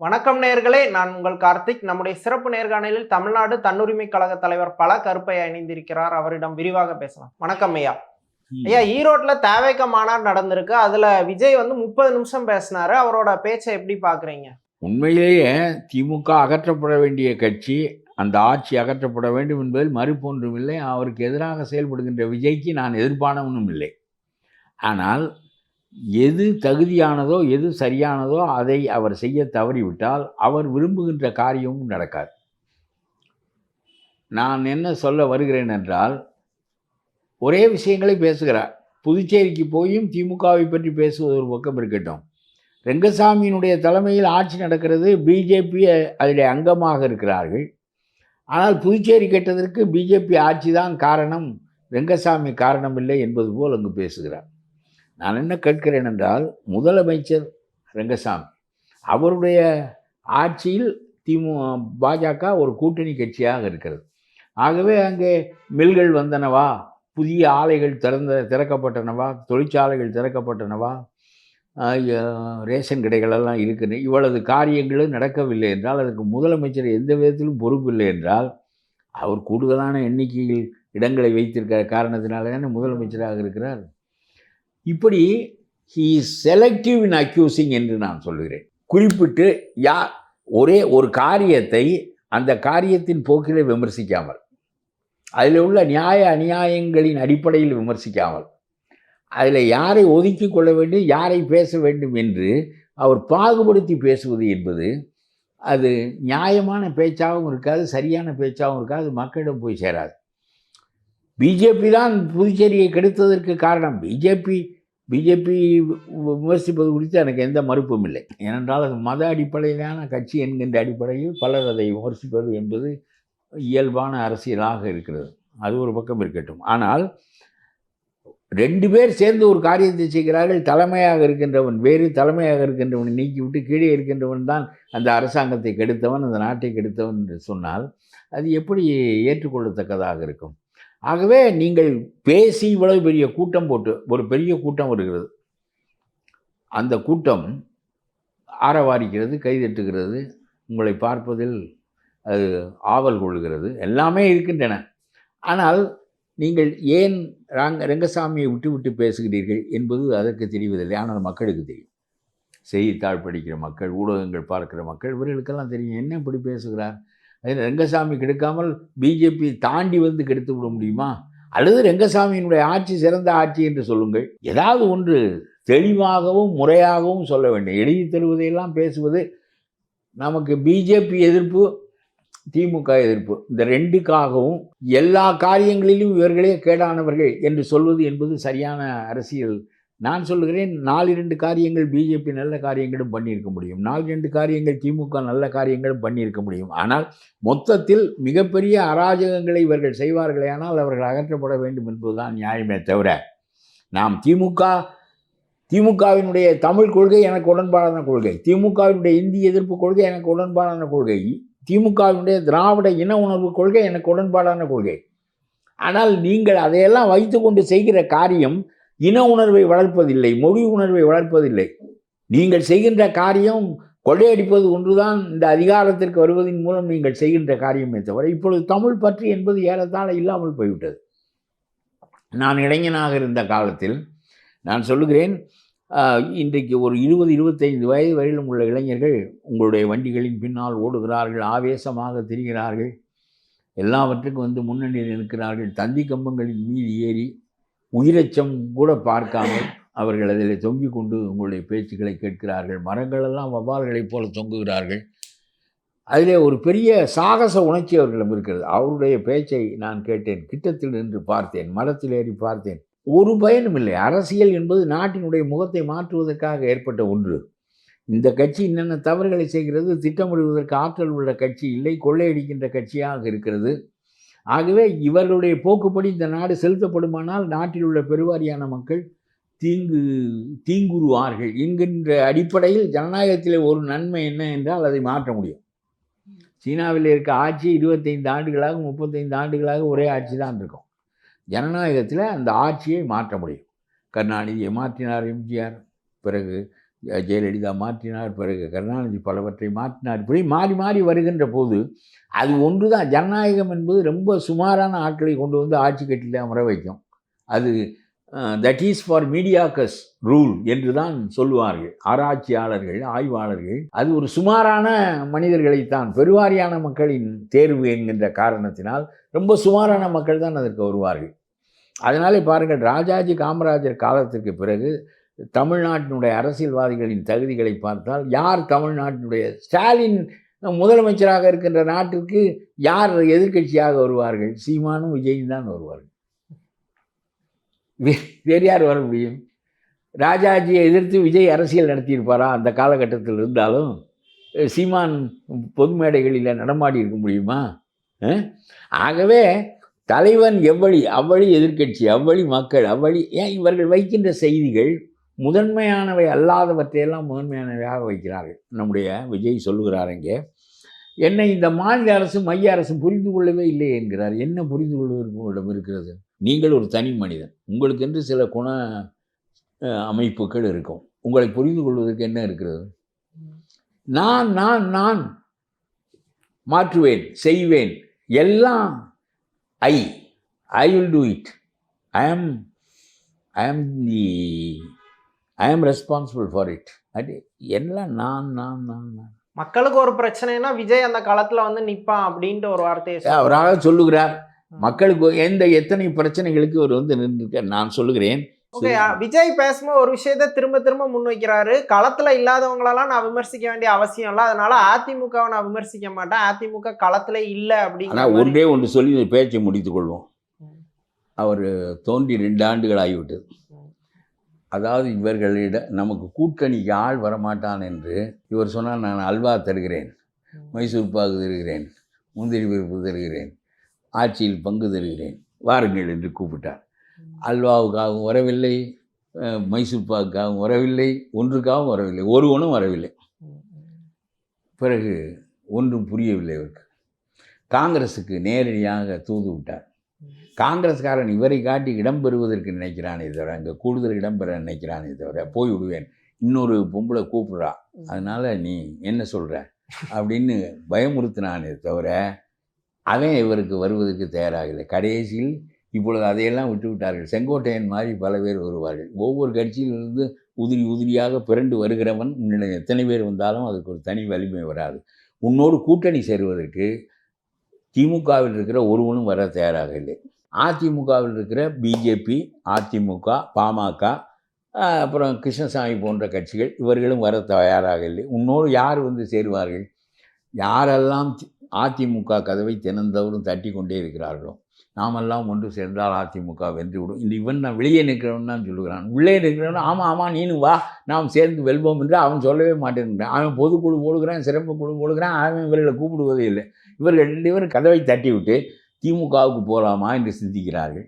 வணக்கம் நேர்களே நான் உங்கள் கார்த்திக். நம்முடைய சிறப்பு நேர்காணலில் தமிழ்நாடு தன்னுரிமை கழக தலைவர் பல கருப்பையா இணைந்திருக்கிறார். அவரிடம் விரிவாக பேசலாம். வணக்கம் ஐயா. ஐயா ஈரோட்ல தேவைக்க மாநாடு நடந்திருக்கு. அதுல விஜய் வந்து முப்பது நிமிஷம் பேசினாரு. அவரோட பேச்சை எப்படி பாக்குறீங்க? உண்மையிலேயே திமுக அகற்றப்பட வேண்டிய கட்சி அந்த ஆட்சி அகற்றப்பட வேண்டும் என்பதில் மறுப்பொன்றும் இல்லை. அவருக்கு எதிராக செயல்படுகின்ற விஜய்க்கு நான் எதிர்ப்பானவனும் இல்லை. ஆனால் எது தகுதியானதோ எது சரியானதோ அதை அவர் செய்ய தவறிவிட்டால் அவர் விரும்புகின்ற காரியமும் நடக்காது. நான் என்ன சொல்ல வருகிறேன் என்றால் ஒரே விஷயங்களை பேசுகிறார். புதுச்சேரிக்கு போயும் திமுகவை பற்றி பேசுவது ஒரு பக்கம் இருக்கட்டும். ரெங்கசாமியினுடைய தலைமையில் ஆட்சி நடக்கிறது பிஜேபி அதில் அங்கமாக இருக்கிறார்கள். ஆனால் புதுச்சேரி கேட்டதற்கு பிஜேபி ஆட்சி தான் காரணம் ரெங்கசாமி காரணம் இல்லை என்பது போல் அங்கு பேசுகிறார். நான் என்ன கேட்கிறேன் என்றால் முதலமைச்சர் ரங்கசாமி அவருடைய ஆட்சியில் திமு பாஜக ஒரு கூட்டணி கட்சியாக இருக்கிறது. ஆகவே அங்கே மில்கள் வந்தனவா? புதிய ஆலைகள் திறந்த திறக்கப்பட்டனவா? தொழிற்சாலைகள் திறக்கப்பட்டனவா? ரேஷன் கடைகளெல்லாம் இருக்குது இவ்வளவு காரியங்களும் நடக்கவில்லை என்றால் அதற்கு முதலமைச்சர் எந்த விதத்திலும் பொறுப்பில்லை என்றால் அவர் கூடுதலான எண்ணிக்கையில் இடங்களை வைத்திருக்கிற காரணத்தினால தானே முதலமைச்சராக இருக்கிறார்? இப்படி ஹீ செலக்டிவ் இன் அக்யூசிங் என்று நான் சொல்லுகிறேன். குறிப்பிட்டு யா ஒரே ஒரு காரியத்தை அந்த காரியத்தின் போக்கிலே விமர்சிக்காமல் அதில் உள்ள நியாய அநியாயங்களின் அடிப்படையில் விமர்சிக்காமல் அதில் யாரை ஒதுக்கி கொள்ள வேண்டும் யாரை பேச வேண்டும் என்று அவர் பாகுபடுத்தி பேசுவது என்பது அது நியாயமான பேச்சாகவும் இருக்காது சரியான பேச்சாகவும் இருக்காது மக்களிடம் போய் சேராது. பிஜேபி தான் புதுச்சேரியை கெடுத்ததற்கு காரணம். பிஜேபி பிஜேபி விமர்சிப்பது குறித்து எனக்கு எந்த மறுப்பும் இல்லை. ஏனென்றால் அது மத அடிப்படையிலான கட்சி என்கின்ற அடிப்படையில் பலர் அதை விமர்சிப்பது என்பது இயல்பான அரசியலாக இருக்கிறது. அது ஒரு பக்கம் இருக்கட்டும். ஆனால் ரெண்டு பேர் சேர்ந்து ஒரு காரியத்தை செய்கிறார்கள். தலைமையாக இருக்கின்றவன் வேறு தலைமையாக இருக்கின்றவனை நீக்கிவிட்டு கீழே இருக்கின்றவன் தான் அந்த அரசாங்கத்தை கெடுத்தவன் அந்த நாட்டை கெடுத்தவன் என்று சொன்னால் அது எப்படி ஏற்றுக்கொள்ளத்தக்கதாக இருக்கும்? ஆகவே நீங்கள் பேசி இவ்வளவு பெரிய கூட்டம் போட்டு ஒரு பெரிய கூட்டம் வருகிறது. அந்த கூட்டம் ஆரவாரிக்கிறது கைதட்டுகிறது. உங்களை பார்ப்பதில் அது ஆவல் கொள்கிறது. எல்லாமே இருக்கின்றன. ஆனால் நீங்கள் ஏன் ராங்க ரங்கசாமியை விட்டு விட்டு பேசுகிறீர்கள் என்பது அதற்கு தெரிவதில்லை. ஆனால் மக்களுக்கு தெரியும். செய்தித்தாள் படிக்கிற மக்கள் ஊடகங்கள் பார்க்கிற மக்கள் இவர்களுக்கெல்லாம் தெரியும். என்ன இப்படி பேசுகிறார்? ரெங்கசாமி கெடுக்காமல் பிஜேபி தாண்டி வந்து கெடுத்து விட முடியுமா? அல்லது ரெங்கசாமியினுடைய ஆட்சி சிறந்த ஆட்சி என்று சொல்லுங்கள். ஏதாவது ஒன்று தெளிவாகவும் முறையாகவும் சொல்ல வேண்டும். எழுதி தருவதையெல்லாம் பேசுவது நமக்கு பிஜேபி எதிர்ப்பு திமுக எதிர்ப்பு. இந்த ரெண்டுக்காகவும் எல்லா காரியங்களிலும் இவர்களே கேடானவர்கள் என்று சொல்வது என்பது சரியான அரசியல் நான் சொல்லுகிறேன் நாலு இரண்டு காரியங்கள் பிஜேபி நல்ல காரியங்களும் பண்ணியிருக்க முடியும். நாலு ரெண்டு காரியங்கள் திமுக நல்ல காரியங்களும் பண்ணியிருக்க முடியும். ஆனால் மொத்தத்தில் மிகப்பெரிய அராஜகங்களை இவர்கள் செய்வார்களே ஆனால் அவர்கள் அகற்றப்பட வேண்டும் என்பதுதான் நியாயமே தவிர நாம் திமுக திமுகவினுடைய தமிழ் கொள்கை எனக்கு உடன்பாடான கொள்கை. திமுகவினுடைய இந்திய எதிர்ப்பு கொள்கை எனக்கு உடன்பாடான கொள்கை. திமுகவினுடைய திராவிட இன உணர்வு கொள்கை எனக்கு உடன்பாடான கொள்கை. ஆனால் நீங்கள் அதையெல்லாம் வைத்துக்கொண்டு செய்கிற காரியம் இன உணர்வை வளர்ப்பதில்லை மொழி உணர்வை வளர்ப்பதில்லை. நீங்கள் செய்கின்ற காரியம் கொள்ளையடிப்பது ஒன்றுதான் இந்த அதிகாரத்திற்கு வருவதன் மூலம் நீங்கள் செய்கின்ற காரியமே தவிர இப்பொழுது தமிழ் பற்றி என்பது ஏறத்தாழ இல்லாமல் போய்விட்டது. நான் இளைஞனாக இருந்த காலத்தில் நான் சொல்லுகிறேன் இன்றைக்கு ஒரு இருபது இருபத்தைந்து வயது வரையிலும் உள்ள இளைஞர்கள் உங்களுடைய வண்டிகளின் பின்னால் ஓடுகிறார்கள் ஆவேசமாக திரிகிறார்கள். எல்லாவற்றுக்கும் வந்து முன்னணியில் நிற்கிறார்கள். தந்தி கம்பங்களின் மீது ஏறி உயிரச்சம் கூட பார்க்காமல் அவர்கள் அதில் தொங்கிக் கொண்டு உங்களுடைய பேச்சுக்களை கேட்கிறார்கள். மரங்களெல்லாம் வவ்வால்களைப் போல தொங்குகிறார்கள். அதிலே ஒரு பெரிய சாகச உணர்ச்சி அவர்களிடம் இருக்கிறது. அவருடைய பேச்சை நான் கேட்டேன். கிட்டத்தில் நின்று பார்த்தேன். மரத்தில் ஏறி பார்த்தேன். ஒரு பயனும் இல்லை. அரசியல் என்பது நாட்டினுடைய முகத்தை மாற்றுவதற்காக ஏற்பட்ட ஒன்று. இந்த கட்சி என்னென்ன தவறுகளை செய்கிறது? திட்டமிடுவதற்கு ஆற்றல் உள்ள கட்சி இல்லை. கொள்ளையடிக்கின்ற கட்சியாக இருக்கிறது. ஆகவே இவர்களுடைய போக்குப்படி இந்த நாடு செலுத்தப்படுமானால் நாட்டில் உள்ள பெருவாரியான மக்கள் தீங்கு தீங்குருவார்கள். என்கின்ற அடிப்படையில் ஜனநாயகத்தில் ஒரு நன்மை என்ன என்றால் அதை மாற்ற முடியும். சீனாவில் இருக்க ஆட்சி இருபத்தைந்து ஆண்டுகளாக முப்பத்தைந்து ஆண்டுகளாக ஒரே ஆட்சி தான் இருக்கும். ஜனநாயகத்தில் அந்த ஆட்சியை மாற்ற முடியும். கருணாநிதியை மாற்றினார் எம்ஜிஆர். பிறகு ஜெயலலிதா மாற்றினார் பிறகு கருணாநிதி பலவற்றை மாற்றினார். இப்படி மாறி மாறி வருகின்ற போது அது ஒன்று தான் ஜனநாயகம் என்பது ரொம்ப சுமாரான ஆட்களை கொண்டு வந்து ஆட்சி கட்டில அமர வைக்கும். அது that is for mediocres rule என்று தான் சொல்லுவார்கள். ஆராய்ச்சியாளர்கள் ஆய்வாளர்கள் அது ஒரு சுமாரான மனிதர்களைத்தான் பெருவாரியான மக்களின் தேர்வு என்கின்ற காரணத்தினால் ரொம்ப சுமாரான மக்கள் தான் அதற்கு வருவார்கள். அதனாலே பாருங்கள் ராஜாஜி காமராஜர் காலத்திற்கு பிறகு தமிழ்நாட்டினுடைய அரசியல்வாதிகளின் தகுதிகளை பார்த்தால் யார் தமிழ்நாட்டினுடைய ஸ்டாலின் முதலமைச்சராக இருக்கின்ற நாட்டிற்கு யார் எதிர்க்கட்சியாக வருவார்கள்? சீமானும் விஜயும் தான் வருவார்கள். வேறு யார் வர முடியும்? ராஜாஜியை எதிர்த்து விஜய் அரசியல் நடத்தியிருப்பாரா? அந்த காலகட்டத்தில் இருந்தாலும் சீமான் பொது மேடைகளில் நடமாடி இருக்க முடியுமா? ஆகவே தலைவன் எவ்வழி அவ்வழி எதிர்க்கட்சி அவ்வழி மக்கள் அவ்வழி ஏன் இவர்கள் வைக்கின்ற செய்திகள் முதன்மையானவை அல்லாதவற்றையெல்லாம் முதன்மையானவையாக வைக்கிறார்கள். நம்முடைய விஜய் சொல்லுகிறார் இங்கே என்னை இந்த மாநில அரசும் மைய அரசும் புரிந்து கொள்ளவே இல்லை என்கிறார். என்ன புரிந்து கொள்வதற்கு உங்களிடம் இருக்கிறது? நீங்கள் ஒரு தனி மனிதன். உங்களுக்கென்று சில குண அமைப்புகள் இருக்கும். உங்களை புரிந்து கொள்வதற்கு என்ன இருக்கிறது? நான் நான் நான் மாற்றுவேன் செய்வேன். எல்லாம் I I will do it. I am I am தி ஐ ஆம் ரெஸ்பான்சிபிள் ஃபார் இட் அது எல்லாம் நான் நான் நான் நான். மக்களுக்கு ஒரு பிரச்சனைனா விஜய் அந்த காலத்துல வந்து நிப்பான் அப்படின்ட்டு ஒரு வார்த்தையை. அவராக சொல்லுகிறார். மக்களுக்கு எந்த எத்தனை பிரச்சனைகளுக்கு அவர் வந்து நின்றுருக்கார் நான் சொல்லுகிறேன். ஓகே விஜய் பேசும்போது ஒரு விஷயத்த திரும்ப திரும்ப முன்வைக்கிறாரு. களத்துல இல்லாதவங்களெல்லாம் நான் விமர்சிக்க வேண்டிய அவசியம் இல்லை. அதனால அதிமுகவை நான் விமர்சிக்க மாட்டேன். அதிமுக களத்துல இல்ல அப்படிங்கிற ஆனால் மாதிரி. ஒன்றே ஒன்று சொல்லி பேச்சை முடித்துக் கொள்வோம். அவர் தோன்றி ரெண்டு ஆண்டுகள் ஆகிவிட்டது. அதாவது இவர்களிடம் நமக்கு கூட்டணிக்கு ஆள் வரமாட்டான் என்று இவர் சொன்னால் நான் அல்வா தருகிறேன். மைசூர் பாகு தருகிறேன் முந்திரி பருப்பு தருகிறேன் ஆட்சியில் பங்கு தருகிறேன் வாருங்கள் என்று கூப்பிட்டார். அல்வாவுக்காகவும் வரவில்லை மைசூர் பாகுக்காகவும் வரவில்லை ஒன்றுக்காகவும் வரவில்லை ஒருவனும் வரவில்லை. பிறகு ஒன்றும் புரியவில்லை அவருக்கு. காங்கிரஸுக்கு நேரடியாக தூது விட்டார். காங்கிரஸ்காரன் இவரை காட்டி இடம் பெறுவதற்கு நினைக்கிறானே தவிர அங்கே கூடுதல் இடம் பெற நினைக்கிறானே தவிர போய் விடுவேன். இன்னொரு பொம்பளை கூப்பிடுறா. அதனால் நீ என்ன சொல்கிற அப்படின்னு பயமுறுத்தினானே தவிர அவன் இவருக்கு வருவதற்கு தயாராகலை கடைசியில் இப்பொழுது அதையெல்லாம் விட்டு விட்டார்கள். செங்கோட்டையன் மாதிரி பல பேர் வருவார்கள். ஒவ்வொரு கட்சியிலிருந்து உதிரி உதிரியாக பிறண்டு வருகிறவன் உன்னிடம் எத்தனை பேர் வந்தாலும் அதுக்கு ஒரு தனி வலிமை வராது. உன்னோடு கூட்டணி சேருவதற்கு திமுகவில் இருக்கிற ஒருவனும் வர தயாராக இல்லை. அதிமுகவில் இருக்கிற பிஜேபி அதிமுக பாமக அப்புறம் கிருஷ்ணசாமி போன்ற கட்சிகள் இவர்களும் வர தயாராக இல்லை. உன்னோடு யார் வந்து சேருவார்கள்? யாரெல்லாம் அதிமுக கதவை தினந்தோறும் தட்டி கொண்டே இருக்கிறார்களோ நாமெல்லாம் ஒன்று சேர்ந்தால் அதிமுக வென்று விடும் இந்த இவன் நான் வெளியே நிற்கிறவன் தான் சொல்லுகிறான். உள்ளே நிற்கிறவன் ஆமாம் ஆமாம் நீனும் வா நாம் சேர்ந்து வெல்வோம் என்று அவன் சொல்லவே மாட்டேன்கிறான். அவன் பொதுக்குழு போடுகிறான் சிறப்பு குழு போடுகிறான் அவன் இவர்களை கூப்பிடுவதே இல்லை. இவர்கள் ரெண்டு பேரும் கதவை தட்டி விட்டு திமுகவுக்கு போகலாமா என்று சிந்திக்கிறார்கள்.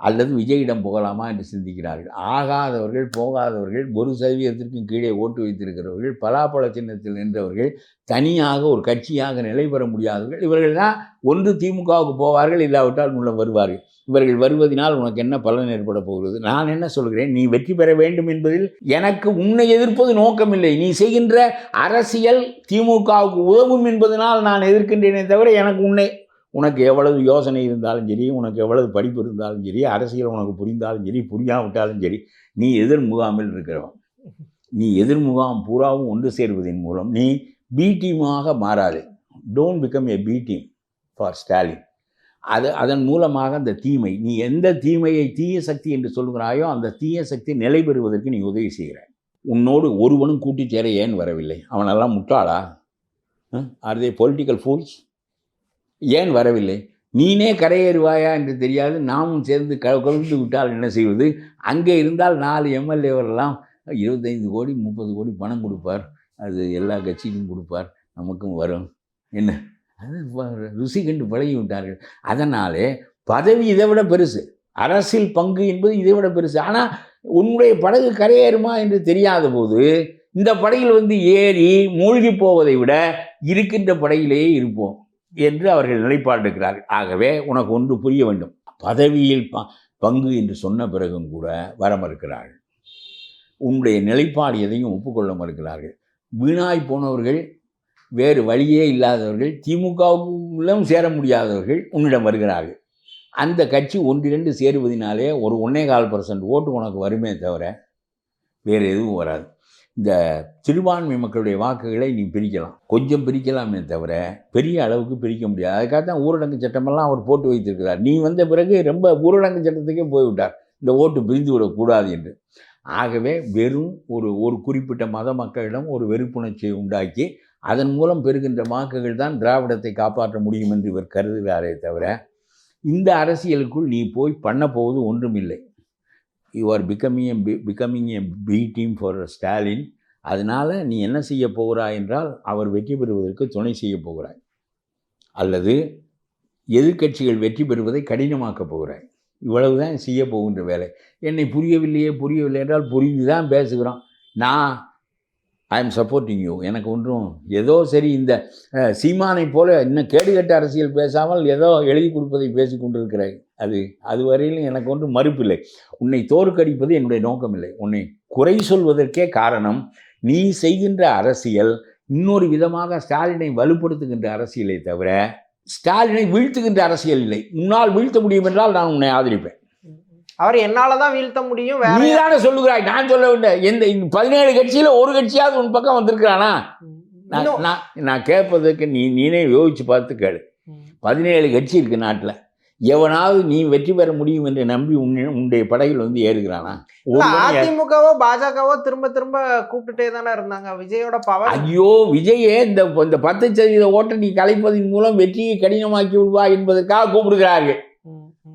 அல்லது விஜயிடம் போகலாமா என்று சிந்திக்கிறார்கள். ஆகாதவர்கள் போகாதவர்கள் ஒரு சதவீதத்திற்கும் கீழே ஓட்டு வைத்திருக்கிறவர்கள் பலாப்பழ சின்னத்தில் நின்றவர்கள் தனியாக ஒரு கட்சியாக நிலை பெற முடியாதவர்கள் இவர்கள் தான் ஒன்று திமுகவுக்கு போவார்கள் இல்லாவிட்டால் உள்ள வருவார்கள். இவர்கள் வருவதனால் உனக்கு என்ன பலன் ஏற்பட போகிறது? நான் என்ன சொல்கிறேன்? நீ வெற்றி பெற வேண்டும் என்பதில் எனக்கு உன்னை எதிர்ப்பது நோக்கமில்லை. நீ செய்கின்ற அரசியல் திமுகவுக்கு உதவும் என்பதனால் நான் எதிர்க்கின்றேனே தவிர எனக்கு உன்னை உனக்கு எவ்வளவு யோசனை இருந்தாலும் சரி உனக்கு எவ்வளவு படிப்பு இருந்தாலும் சரி அரசியல் உனக்கு புரிந்தாலும் சரி புரியாவிட்டாலும் சரி நீ எதிர் முகாமில் இருக்கிறவன். நீ எதிர் முகாம் பூராவும் ஒன்று சேர்வதன் மூலம் நீ பி டீமாக மாறாது. Don't become a B team for Stalin அது அதன் மூலமாக அந்த தீமை நீ எந்த தீமையை தீய சக்தி என்று சொல்கிறாயோ அந்த தீய சக்தி நிலை பெறுவதற்கு நீ உதவி செய்கிறாய் உன்னோடு ஒருவனும் கூட்டி சேர ஏன் வரவில்லை? அவனெல்லாம் முட்டாளா? ஆர் தே பொலிட்டிக்கல் ஃபூல்ஸ் ஏன் வரவில்லை? நீனே கரையேறுவாயா என்று தெரியாது. நாமும் சேர்ந்து க கொழுந்து விட்டால் என்ன செய்வது? அங்கே இருந்தால் நாலு எம்எல்ஏவரெல்லாம் இருபத்தைந்து கோடி முப்பது கோடி பணம் கொடுப்பார். அது எல்லா கட்சிக்கும் கொடுப்பார். நமக்கும் வரும். என்ன? அது ருசி கண்டு பழகி விட்டார்கள். அதனாலே பதவி இதை விட பெருசு. அரசியல் பங்கு என்பது இதை விட பெருசு. ஆனால் உன்னுடைய படகு கரையேறுமா என்று தெரியாத போது இந்த படகில் வந்து ஏறி மூழ்கி போவதை விட இருக்கின்ற படகிலேயே இருப்போம். என்று அவர்கள் நிலைப்பாடுகிறார்கள் இருக்கிறார்கள் ஆகவே உனக்கு ஒன்று புரிய வேண்டும். பதவியில் ப- பங்கு என்று சொன்ன பிறகும் கூட வர மறுக்கிறார்கள். உன்னுடைய நிலைப்பாடு எதையும் ஒப்புக்கொள்ள மறுக்கிறார்கள். வீணாய் போனவர்கள் வேறு வழியே இல்லாதவர்கள் திமுகவுக்குள்ளும் சேர முடியாதவர்கள் உன்னிடம் வருகிறார்கள். அந்த கட்சி ஒன்றிரண்டு சேருவதினாலே ஒரு ஒன்னே கால் பர்சன்ட் ஓட்டு உனக்கு வருமே தவிர வேறு எதுவும் வராது. இந்த சிறுபான்மை மக்களுடைய வாக்குகளை நீ பிரிக்கலாம். கொஞ்சம் பிரிக்கலாமே தவிர பெரிய அளவுக்கு பிரிக்க முடியாது. அதுக்காக தான் ஊரடங்கு சட்டமெல்லாம் அவர் போட்டு வைத்திருக்கிறார். நீ வந்த பிறகு ரொம்ப ஊரடங்கு சட்டத்துக்கே போய்விட்டார் இந்த ஓட்டு பிரிந்து விடக்கூடாது என்று. ஆகவே வெறும் ஒரு ஒரு குறிப்பிட்ட மத மக்களிடம் ஒரு வெறுப்புணர்ச்சியை உண்டாக்கி அதன் மூலம் பெறுகின்ற வாக்குகள் தான் திராவிடத்தை காப்பாற்ற முடியும் என்று இவர் கருதுகிறாரே தவிர இந்த அரசியலுக்குள் நீ போய் பண்ண போவது ஒன்றுமில்லை. You are becoming a becoming a B team for Stalin அதனால் நீ என்ன செய்ய போகிறாய் என்றால் அவர் வெற்றி பெறுவதற்கு துணை செய்ய போகிறாய். அல்லது எதிர்க்கட்சிகள் வெற்றி பெறுவதை கடினமாக்கப் போகிறாய். இவ்வளவு தான் செய்ய போகின்ற வேலை. என்னை புரியவில்லையே புரியவில்லை என்றால் புரிந்து தான் பேசுகிறோம் நான் ஐ எம் சப்போர்ட்டிங் யூ எனக்கு ஒன்றும் ஏதோ சரி இந்த சீமானை போல இன்னும் கேடுகட்ட அரசியல் பேசாமல் ஏதோ எழுதி கொடுப்பதை பேசி கொண்டிருக்கிறாய். அது அது வரையிலும் எனக்கு ஒன்றும் மறுப்பில்லை. உன்னை தோற்கடிப்பது என்னுடைய நோக்கமில்லை. உன்னை குறை சொல்வதற்கே காரணம் நீ செய்கின்ற அரசியல் இன்னொரு விதமாக ஸ்டாலினை வலுப்படுத்துகின்ற அரசியலை தவிர ஸ்டாலினை வீழ்த்துகின்ற அரசியல் இல்லை. உன்னால் வீழ்த்த முடியும் என்றால் நான் உன்னை ஆதரிப்பேன். அவர் என்னாலதான் வீழ்த்த முடியும் நீ தானே சொல்லுகிறாய். நான் சொல்ல வேண்டிய எந்த இந்த பதினேழு கட்சியில ஒரு கட்சியாவது உன் பக்கம் வந்திருக்கிறானா? நான் நான் கேட்பதற்கு நீ நீனே யோசிச்சு பார்த்து கேளு. பதினேழு கட்சி இருக்கு நாட்டில். எவனாவது நீ வெற்றி பெற முடியும் என்று நம்பி உன்னை உன்னுடைய படையில் வந்து ஏறுகிறானா? அதிமுகவோ பாஜகவோ திரும்ப திரும்ப கூப்பிட்டுட்டே தானே இருந்தாங்க. விஜயோட பவர் ஐயோ விஜயே இந்த இந்த பத்து சதவீத ஓட்டை நீ கலைப்பதன் மூலம் வெற்றியை கடினமாக்கி விடுவா என்பதற்காக கூப்பிடுகிறார்கள்.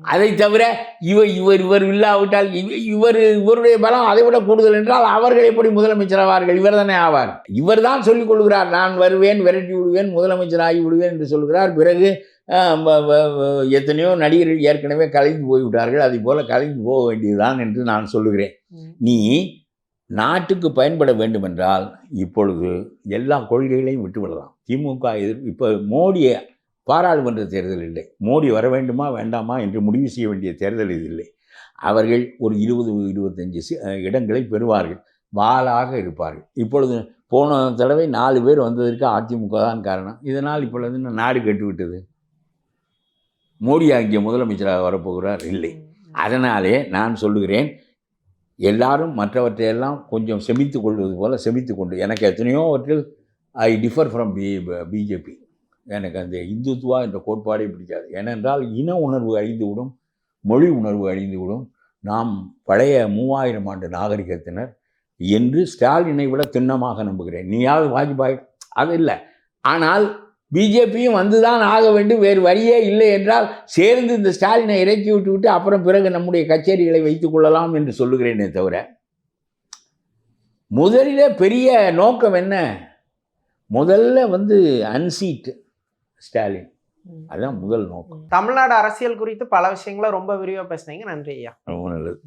அதை தவிர இவர் இவர் இவர் இல்லாவிட்டால் இவ- இவர் இவருடைய பலம் அதை விட கூடுதல் என்றால் அவர்கள் எப்படி முதலமைச்சராவார்கள் இவர் தானே ஆவார். இவர் தான் சொல்லிக் கொள்கிறார் நான் வருவேன் விரட்டி விடுவேன் முதலமைச்சராகி விடுவேன் என்று சொல்கிறார். பிறகு எத்தனையோ நடிகர்கள் ஏற்கனவே கலைந்து போய்விட்டார்கள். அதை போல கலைந்து போக வேண்டியதுதான் என்று நான் சொல்லுகிறேன். நீ நாட்டுக்கு பயன்பட வேண்டுமென்றால் இப்பொழுது எல்லா கொள்கைகளையும் விட்டுவிடலாம் திமுக எதிர் இப்போ மோடியை பாராளுமன்ற தேர்தல் இல்லை. மோடி வர வேண்டுமா வேண்டாமா என்று முடிவு செய்ய வேண்டிய தேர்தல் இது இல்லை. அவர்கள் ஒரு இருபது இருபத்தஞ்சு இடங்களை பெறுவார்கள். வாளாக இருப்பார்கள். இப்பொழுது போன தடவை நாலு பேர் வந்ததற்கு அதிமுக தான் காரணம். இதனால் இப்பொழுது என்ன நாடு கெட்டுவிட்டது மோடி ஆகிய முதலமைச்சராக வரப்போகிறார்? இல்லை. அதனாலே நான் சொல்லுகிறேன் எல்லாரும் மற்றவற்றையெல்லாம் கொஞ்சம் செமித்து கொள்வது போல் செமித்து கொண்டு எனக்கு எத்தனையோவற்றில் I differ from B BJP எனக்கு அந்த இந்துத்துவா என்ற கோட்பாடே பிடிக்காது. ஏனென்றால் இன உணர்வு அழிந்துவிடும் மொழி உணர்வு அழிந்துவிடும். நாம் பழைய மூவாயிரம் ஆண்டு நாகரிகத்தினர் என்று ஸ்டாலினை விட திண்ணமாக நம்புகிறேன். நீயாவது வாஜ்பாய் அது இல்லை. ஆனால் பிஜேபியும் வந்துதான் ஆக வேண்டும் வேறு வழியே இல்லை என்றால் சேர்ந்து இந்த ஸ்டாலினை இறக்கி விட்டு விட்டு அப்புறம் பிறகு நம்முடைய கச்சேரிகளை வைத்துக் கொள்ளலாம் என்று சொல்லுகிறேனே தவிர முதலிலே பெரிய நோக்கம் என்ன? முதல்ல வந்து அன்சீட்டு ஸ்டாலின். அதுதான் முதல் நோக்கம். தமிழ்நாடு அரசியல் குறித்து பல விஷயங்களை ரொம்ப விரிவா பேசுனீங்க. நன்றி ஐயா. ரொம்ப நல்லது.